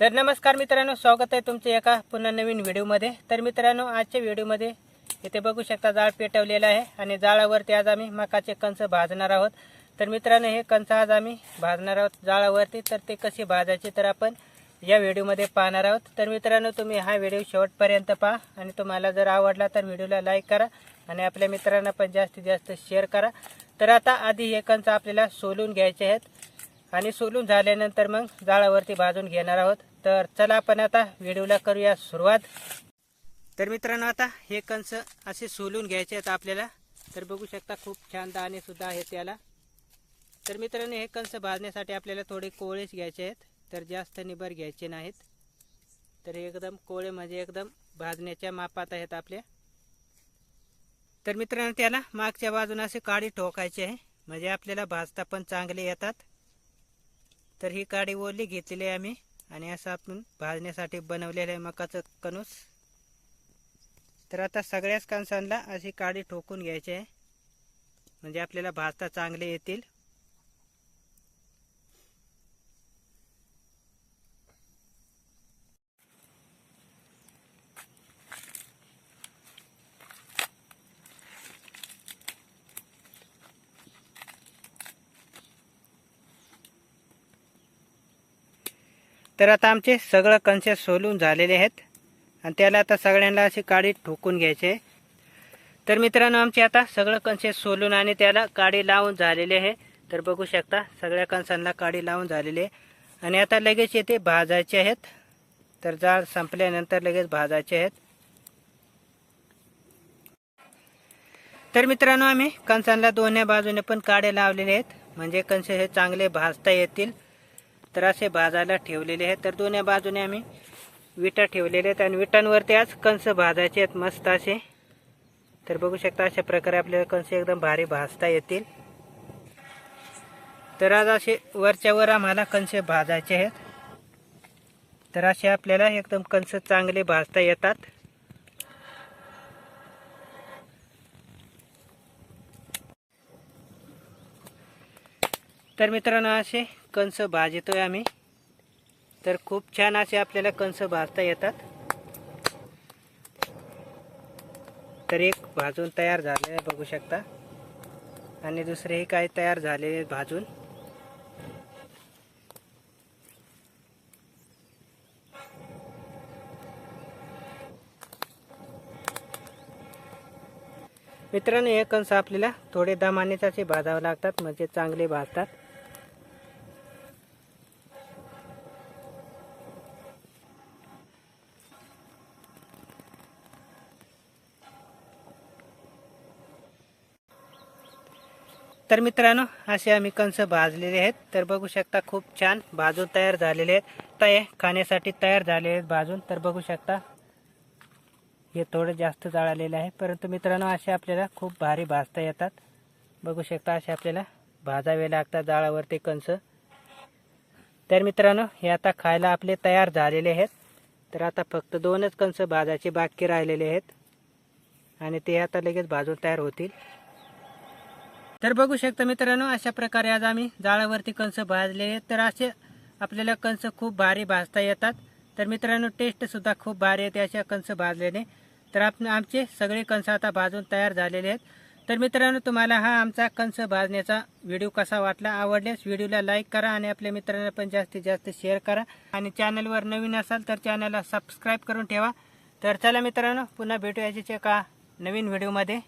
तर नमस्कार मित्रांनो स्वागत आहे तुमचे एका पुन्हा नवीन व्हिडिओमध्ये. तर मित्रांनो आजच्या व्हिडिओमध्ये इथे बघू शकता जाळ पेटवलेलं आहे आणि जाळावरती आज आम्ही मकाचे कंच भाजणार आहोत. तर मित्रांनो हे कंच आज आम्ही भाजणार आहोत जाळावरती. तर ते कसे भाजायचे तर आपण या व्हिडिओमध्ये पाहणार आहोत. तर मित्रांनो तुम्ही हा व्हिडिओ शेवटपर्यंत पहा आणि तुम्हाला जर आवडला तर व्हिडिओला लाईक करा आणि आपल्या मित्रांना पण जास्तीत जास्त शेअर करा. तर आता आधी हे कंच आपल्याला सोलून घ्यायचे आहेत आणि सोलून झाल्यानंतर मग जाळावरती भाजून घेणार आहोत. तर चला आपण आता व्हिडिओला करूया सुरुवात. तर मित्रांनो आता हे कंस असे सोलून घ्यायचे आहेत आपल्याला. तर बघू शकता खूप छान दाणे सुद्धा आहेत त्याला तर मित्रांनो हे कंस भाजण्यासाठी आपल्याला थोडे कोळेच घ्यायचे आहेत तर जास्त निबर घ्यायचे नाहीत. तर एकदम कोळे म्हणजे एकदम भाजण्याच्या मापात आहेत आपल्या तर मित्रांनो त्याला मागच्या बाजूने असे काडी ठोकायची आहे म्हणजे आपल्याला भाजता पण चांगले येतात. तर ही काडी ओली घेतलेली आहे आम्ही. आणि असं आपण भाजण्यासाठी बनवलेलं आहे मकाचं कणूस. तर आता सगळ्याच कणसांना अशी काडी ठोकून घ्यायची आहे. म्हणजे आपल्याला भाजता चांगले येतील. तर आता आमचे सगळं कन्सेस सोलून झालेले आहेत. आणि त्याला आता सगळ्यांना अशी काडी ठोकून घ्यायचे. तर मित्रांनो आमचे आता सगळं कंचे सोलून आणि त्याला काडी लावून झालेले आहे. तर बघू शकता सगळ्या कणसांना काडी लावून झालेली आहे. आणि आता लगेच येथे भाजायचे आहेत. तर जाळ संपल्यानंतर लगेच भाजायचे आहेत. तर मित्रांनो आम्ही कणसांना दोन्ही बाजूने पण काडे लावलेले आहेत. म्हणजे कणसे हे चांगले भाजता येतील. तर असे भाजायला ठेवलेले आहेत. तर दोन्ही बाजूने आम्ही विटा ठेवलेले आहेत आणि विटांवरती आज कंस भाजायचे आहेत मस्त असे. तर बघू शकता अशा प्रकारे आपल्याला कंस एकदम भारी भाजता येतील. तर आज असे वरच्यावर आम्हाला कंस भाजायचे आहेत. तर असे आपल्याला एकदम कंस चांगले भाजता येतात. तर मित्रांनो असे कंस भाजतोय आम्ही. तर खूप छान असे आपल्याला कंस भाजता येतात. तर एक भाजून तयार झाले आहे बघू शकता. आणि दुसरेही काय तयार झालेले भाजून. मित्रांनो हे कंस आपल्याला थोडे दमानेच असे भाजावे लागतात म्हणजे चांगले भाजतात. तर मित्रांनो असे आम्ही कंस भाजलेले आहेत. तर बघू शकता खूप छान भाजून तयार झालेले आहेत. तय खाण्यासाठी तयार झालेले आहेत भाजून. तर बघू शकता हे थोडं जास्त जाळलेलं आहे. परंतु मित्रांनो असे आपल्याला खूप भारी भाजता येतात. बघू शकता असे आपल्याला भाजावे लागतात जाळावरती कंस तर मित्रांनो हे आता खायला आपले तयार झालेले आहेत. तर आता फक्त दोनच कंस भाजायचे बाकी राहिलेले आहेत. आणि ते आता लगेच भाजून तयार होतील. तर बघू शकता मित्रांनो अशा प्रकारे आज आम्ही जाळावरती कंस भाजलेले आहेत. तर असे आपल्याला कंस खूप भारी भाजता येतात. तर मित्रांनो टेस्ट सुद्धा खूप भारी येते अशा कंस भाजल्याने. तर आपण आमचे सगळे कंस आता भाजून तयार झालेले आहेत. तर मित्रांनो तुम्हाला हा आमचा कंस भाजण्याचा व्हिडिओ कसा वाटला आवडल्यास व्हिडिओला लाईक करा आणि आपल्या मित्रांना पण जास्तीत जास्त शेअर करा. आणि चॅनलवर नवीन असाल तर चॅनलला सबस्क्राईब करून ठेवा. तर चला मित्रांनो पुन्हा भेटू का नवीन व्हिडिओमध्ये